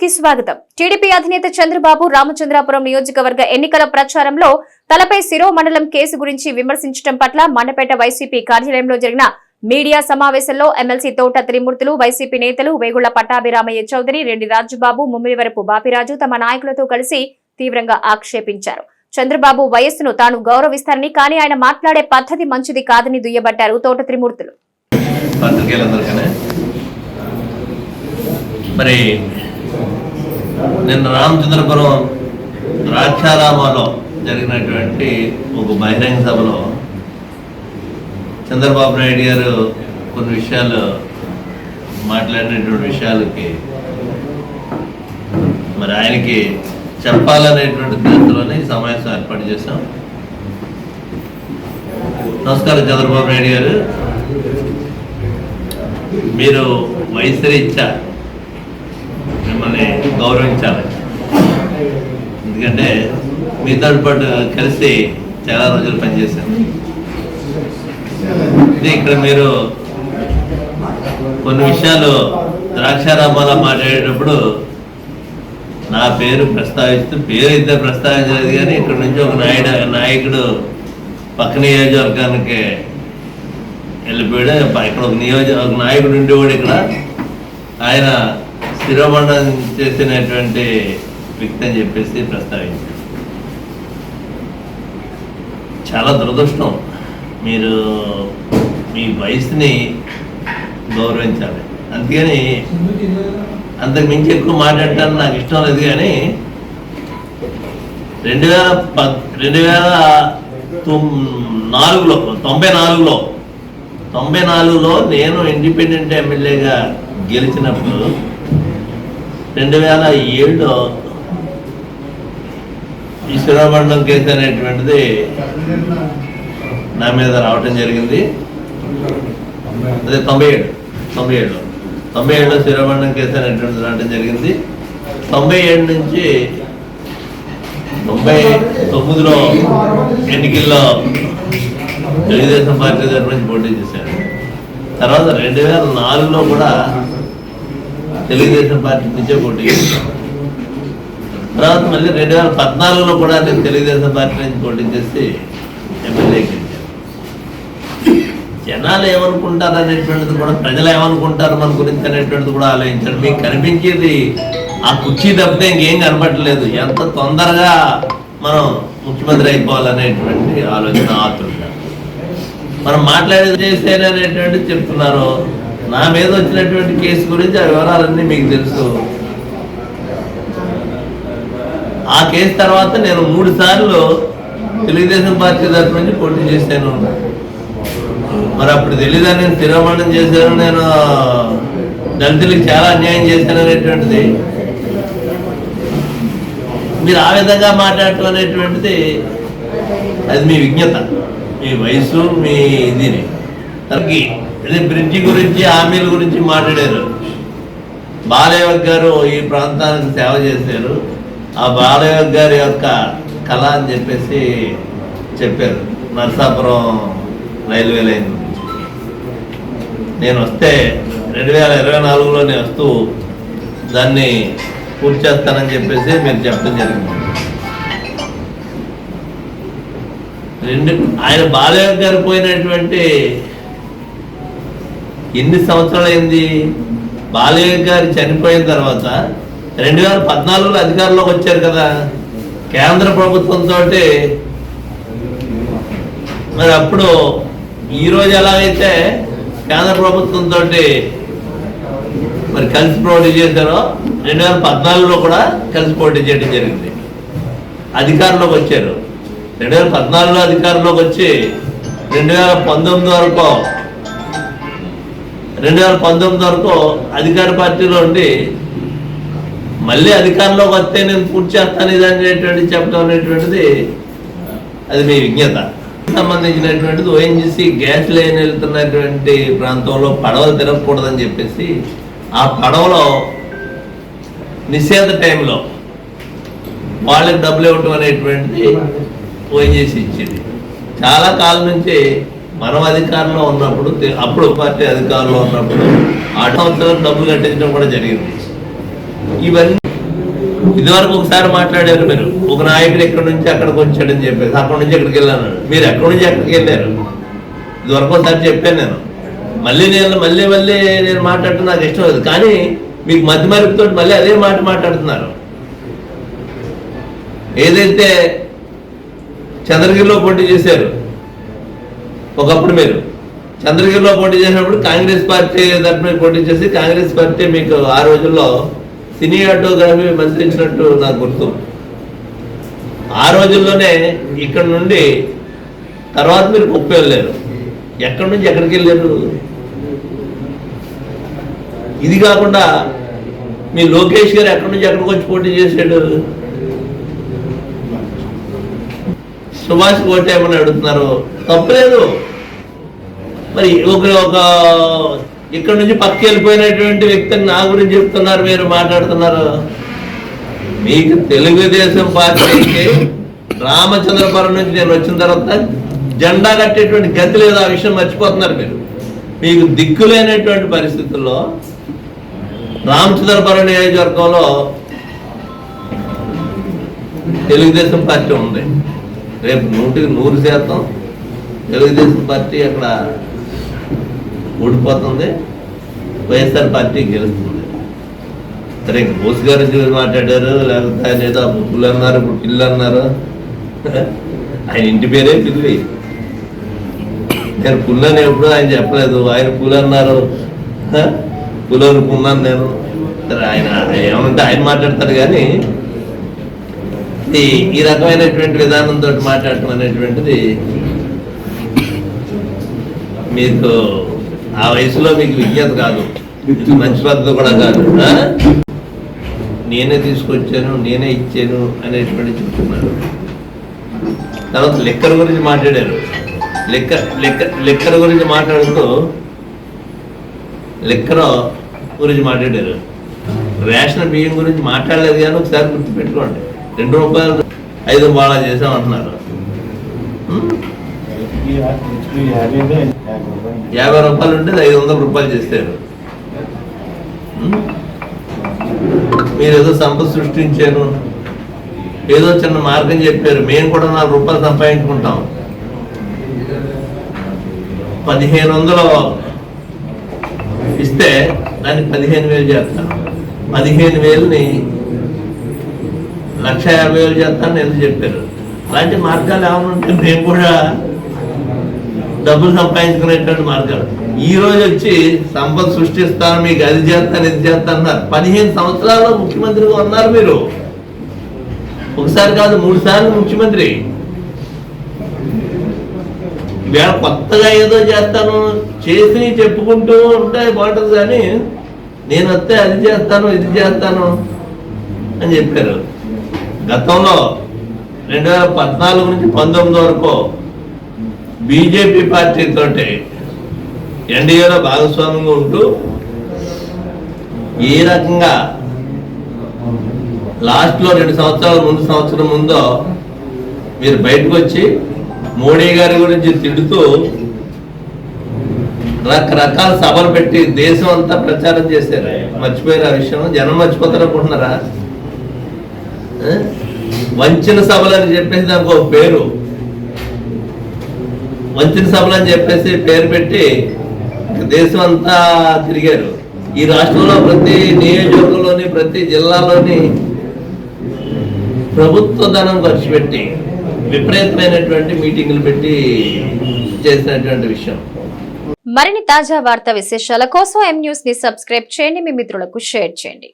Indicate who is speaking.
Speaker 1: కి స్వాగతం. టీడీపీ అధినేత చంద్రబాబు రామచంద్రాపురం నియోజకవర్గ ఎన్నికల ప్రచారంలో తలపై శిరో మండలం కేసు గురించి విమర్శించడం పట్ల మండపేట వైసీపీ కార్యాలయంలో జరిగిన మీడియా సమావేశంలో ఎమ్మెల్సీ తోట త్రిమూర్తులు వైసీపీ నేతలు వేగుళ్ళ పట్టాభిరామయ్య చౌదరి రెడ్డి రాజుబాబు ముమ్మిడివరపు బాపిరాజు తమ నాయకులతో కలిసి తీవ్రంగా ఆక్షేపించారు. చంద్రబాబు వయస్సును తాను గౌరవిస్తారని కానీ ఆయన మాట్లాడే పద్ధతి మంచిది కాదని దుయ్యబట్టారు తోట త్రిమూర్తులు.
Speaker 2: మరి నిన్న రామచంద్రపురం ద్రాక్షారామాలో జరిగినటువంటి ఒక బహిరంగ సభలో చంద్రబాబు నాయుడు గారు కొన్ని విషయాలు మాట్లాడినటువంటి విషయాలకి మరి ఆయనకి చెప్పాలనేటువంటి ఉద్దేశంలోనే ఈ సమావేశం ఏర్పాటు చేశాం. నమస్కారం చంద్రబాబు నాయుడు గారు. మీరు వయసు రీత్యా మిమ్మల్ని గౌరవించాలి. ఎందుకంటే మీతో పాటు కలిసి చాలా రోజులు పనిచేశాను ఇది ఇక్కడ మీరు కొన్ని విషయాలు ద్రాక్షారామాలో మాట్లాడేటప్పుడు నా పేరు ప్రస్తావిస్తూ పేరు ఇద్దరు ప్రస్తావించలేదు కానీ ఇక్కడ నుంచి ఒక నాయుడు నాయకుడు పక్క నియోజకవర్గానికి వెళ్ళిపోయాడు. ఇక్కడ ఒక నియోజక ఒక నాయకుడు ఉండేవాడు ఇక్కడ ఆయన శిరోమండలం చేసినటువంటి వ్యక్తి అని చెప్పేసి ప్రస్తావించారు. చాలా దురదృష్టం. మీరు మీ వయసుని గౌరవించాలి. అందుకని అంతకు మించి ఎక్కువ మాట్లాడటానికి నాకు ఇష్టం లేదు కానీ రెండు వేల పద్ రెండు వేల నాలుగులో తొంభై నాలుగులో తొంభై నాలుగులో నేను ఇండిపెండెంట్ ఎమ్మెల్యేగా గెలిచినప్పుడు రెండు వేల ఏడులో ఈ శిరోమండలం కేసు అనేటువంటిది నా మీద రావటం జరిగింది. అదే తొంభై ఏడు తొంభై ఏడులో. తొంభై ఏడులో శిరోమండలం కేసు అనేటువంటిది రావటం జరిగింది. తొంభై ఏడు నుంచి తొంభై తొమ్మిదిలో ఎన్నికల్లో తెలుగుదేశం పార్టీ తరఫు నుంచి పోటీ చేశాను తర్వాత రెండు వేల నాలుగులో కూడా తెలుగుదేశం పార్టీ నుంచే పోటీ తర్వాత మళ్ళీ రెండు వేల పద్నాలుగులో కూడా నేను తెలుగుదేశం పార్టీ నుంచి పోటీ చేసి ఎమ్మెల్యే గెలిచాను. జనాలు ఏమనుకుంటారు అనేటువంటిది కూడా ప్రజలు ఏమనుకుంటారు మన గురించి అనేటువంటిది కూడా ఆలోచించారు. మీకు కనిపించేది ఆ కుర్చీ తప్పితే ఇంకేం కనపడలేదు ఎంత తొందరగా మనం ముఖ్యమంత్రి అయిపోవాలనేటువంటి ఆలోచన ఆతృత మనం మాట్లాడేది చేసేది అనేటువంటిది చెప్తున్నారు. నా మీద వచ్చినటువంటి కేసు గురించి ఆ వివరాలన్నీ మీకు తెలుసు. ఆ కేసు తర్వాత నేను మూడు సార్లు తెలుగుదేశం పార్టీ తరఫు నుంచి పోటీ చేశాను. మరి అప్పుడు తెలీదా నేను తిరోమణం చేశాను నేను దళితులకు చాలా అన్యాయం చేశాను అనేటువంటిది. మీరు ఆ విధంగా మాట్లాడటం అనేటువంటిది అది మీ విజ్ఞత మీ వయసు మీ ఇది అదే బ్రిడ్జి గురించి హామీల గురించి మాట్లాడారు. బాలయ్య గారు ఈ ప్రాంతానికి సేవ చేశారు. ఆ బాలయ్య గారి యొక్క కళ అని చెప్పేసి చెప్పారు. నరసాపురం రైల్వే లైన్ నేను వస్తే రెండు వేల ఇరవై నాలుగులో నేను వస్తూ దాన్ని పూర్తి చేస్తానని చెప్పేసి మీరు చెప్పడం జరిగింది. రెండు ఆయన బాలయ్య గారు పోయినటువంటి ఎన్ని సంవత్సరాలు అయింది? బాలయ్య గారు చనిపోయిన తర్వాత రెండు వేల పద్నాలుగులో అధికారంలోకి వచ్చారు కదా. కేంద్ర ప్రభుత్వంతో మరి అప్పుడు ఈ రోజు ఎలాగైతే కేంద్ర ప్రభుత్వంతో మరి కలిసి పోటీ చేశారో రెండు వేల పద్నాలుగులో కూడా కలిసి పోటీ చేయడం జరిగింది. అధికారంలోకి వచ్చారు. రెండు వేల పద్నాలుగులో అధికారంలోకి వచ్చి రెండు వేల పంతొమ్మిది వరకు రెండు వేల పంతొమ్మిది వరకు అధికార పార్టీలో ఉండి మళ్ళీ అధికారంలోకి వస్తే నేను పూర్తి చేస్తాను ఇది అనేటువంటి చెప్పడం అనేటువంటిది అది మీ విజ్ఞత. సంబంధించినటువంటిది ఓఎన్జిసి గ్యాస్ లైన్ వెళ్తున్నటువంటి ప్రాంతంలో పడవలు తిరగకూడదని చెప్పేసి ఆ పడవలో నిషేధ టైంలో వాళ్ళకి డబ్బులు ఇవ్వటం అనేటువంటిది ఓఎన్జిసి ఇచ్చింది. చాలా కాలం నుంచి మనం అధికారంలో ఉన్నప్పుడు అప్పుడు పార్టీ అధికారంలో ఉన్నప్పుడు ఆ డబ్బులు కట్టించడం కూడా జరిగింది. ఇవన్నీ ఇదివరకు ఒకసారి మాట్లాడారు మీరు. ఒక నాయకుడు ఎక్కడి నుంచి అక్కడికి వచ్చాడని చెప్పేసి అక్కడి నుంచి ఎక్కడికి వెళ్ళాను. మీరు ఎక్కడి నుంచి ఎక్కడికి వెళ్ళారు? ఇదివరకు ఒకసారి చెప్పాను నేను. మళ్ళీ నేను మళ్ళీ మళ్ళీ నేను మాట్లాడటం నాకు ఇష్టం లేదు. కానీ మీకు మధ్య మరుపుతో మళ్ళీ అదే మాట మాట్లాడుతున్నారు. ఏదైతే చంద్రగిరిలో పోటీ చేశారు ఒకప్పుడు మీరు చంద్రగిరిలో పోటీ చేసినప్పుడు కాంగ్రెస్ పార్టీ తరఫున పోటీ చేసి కాంగ్రెస్ పార్టీ మీకు ఆ రోజుల్లో సినీ ఆటోగ్రఫీ మంత్రించినట్టు నాకు గుర్తు. ఆ రోజుల్లోనే ఇక్కడ నుండి తర్వాత మీరు కుప్ప వెళ్ళారు. ఎక్కడి నుంచి ఎక్కడికి వెళ్ళారు? ఇది కాకుండా మీ లోకేష్ గారు ఎక్కడి నుంచి ఎక్కడికి వచ్చి పోటీ చేశాడు? సుభాష్ కోటేమని అడుగుతున్నారు? తప్పలేదు మరి ఒక ఒక ఇక్కడ నుంచి పక్కకి వెళ్ళిపోయినటువంటి వ్యక్తిని నా గురించి చెప్తున్నారు మీరు మాట్లాడుతున్నారు. మీకు తెలుగుదేశం పార్టీకి రామచంద్రపురం నుంచి నేను వచ్చిన తర్వాత జెండా కట్టేటువంటి గతి లేదు ఆ విషయం మర్చిపోతున్నారు మీరు. మీకు దిక్కులేనటువంటి పరిస్థితుల్లో రామచంద్రపురం నియోజకవర్గంలో తెలుగుదేశం పార్టీ ఉంది. రేపు నూటికి నూరు శాతం తెలుగుదేశం పార్టీ అక్కడ ఓడిపోతుంది. వైఎస్ఆర్ పార్టీ గెలుస్తుంది. సరే ఇంక బోస్ గారు చూసి మాట్లాడారు లేకపోతే ఆయన ఏదో పుల్లు అన్నారు ఇప్పుడు పిల్లు అన్నారు. ఆయన ఇంటి పేరే పిల్లి. నేను పుల్లని ఎప్పుడు ఆయన చెప్పలేదు. ఆయన పులు అన్నారు. పులు అనుకున్నాను నేను. సరే ఆయన ఏమంటే ఆయన మాట్లాడతారు కానీ ఈ ఈ రకమైనటువంటి విధానంతో మాట్లాడటం అనేటువంటిది మీకు ఆ వయసులో మీకు విజ్ఞత కాదు. మంచి పద్ధతి కూడా కాదు. నేనే తీసుకొచ్చాను నేనే ఇచ్చాను అనేటువంటి చెప్తున్నారు. తర్వాత లెక్కర్ గురించి మాట్లాడారు. లెక్క లెక్క లెక్కర్ గురించి మాట్లాడుతూ లెక్కర గురించి మాట్లాడారు. రేషన్ బియ్యం గురించి మాట్లాడలేదు కానీ ఒకసారి గుర్తుపెట్టుకోండి. రెండు రూపాయలు ఐదు బాగా చేసామంటున్నారు యాభై రూపాయలు ఉంటే ఐదు వందల రూపాయలు చేస్తారు మీరు ఏదో సంపద సృష్టించారు. ఏదో చిన్న మార్గం చెప్పారు. మేము కూడా నాలుగు రూపాయలు సంపాదించుకుంటాం. పదిహేను వందలు ఇస్తే దానికి పదిహేను వేలు చేస్తాను పదిహేను వేలని లక్ష యాభై వేలు చేస్తాను ఎందుకు చెప్పారు? అలాంటి మార్గాలు ఏమైనా ఉంటే మేము కూడా డబ్బులు సంపాదించుకునేటువంటి మార్గాలు. ఈ రోజు వచ్చి సంపద సృష్టిస్తాను మీకు అది చేస్తాను ఇది చేస్తాను అన్నారు. పదిహేను సంవత్సరాల్లో ముఖ్యమంత్రిగా ఉన్నారు మీరు. ఒకసారి కాదు మూడు సార్లు ముఖ్యమంత్రి. వేళ కొత్తగా ఏదో చేస్తాను చేసి చెప్పుకుంటూ ఉంటే బాగుంటుంది కానీ నేను వస్తే అది చేస్తాను ఇది చేస్తాను అని చెప్పారు. గతంలో రెండు వేల పద్నాలుగు నుంచి పంతొమ్మిది వరకు బీజేపీ పార్టీ తోటి ఎన్డీఏలో భాగస్వామ్యంగా ఉంటూ ఏ రకంగా లాస్ట్లో రెండు సంవత్సరాల ముందు సంవత్సరం ముందో మీరు బయటకు వచ్చి మోడీ గారి గురించి తిడుతూ రకరకాల సభలు పెట్టి దేశం అంతా ప్రచారం చేశారు. మర్చిపోయారు ఆ విషయం జనం మర్చిపోతారు అనుకుంటున్నారా వంచిన సభలు అని చెప్పేసి దానికి ఒక పేరు. వంచిన సభలు అని చెప్పేసి పేరు పెట్టి దేశం అంతా తిరిగారు. ఈ రాష్ట్రంలో ప్రతి నియోజకవర్గంలోని ప్రతి జిల్లాలోని ప్రభుత్వ ధనం ఖర్చు పెట్టి విపరీతమైనటువంటి మీటింగులు పెట్టి చేసినటువంటి విషయం.
Speaker 1: మరిన్ని తాజా వార్తా విశేషాల కోసం ఎం న్యూస్ని సబ్స్క్రైబ్ చేయండి. మీ మిత్రులకు షేర్ చేయండి.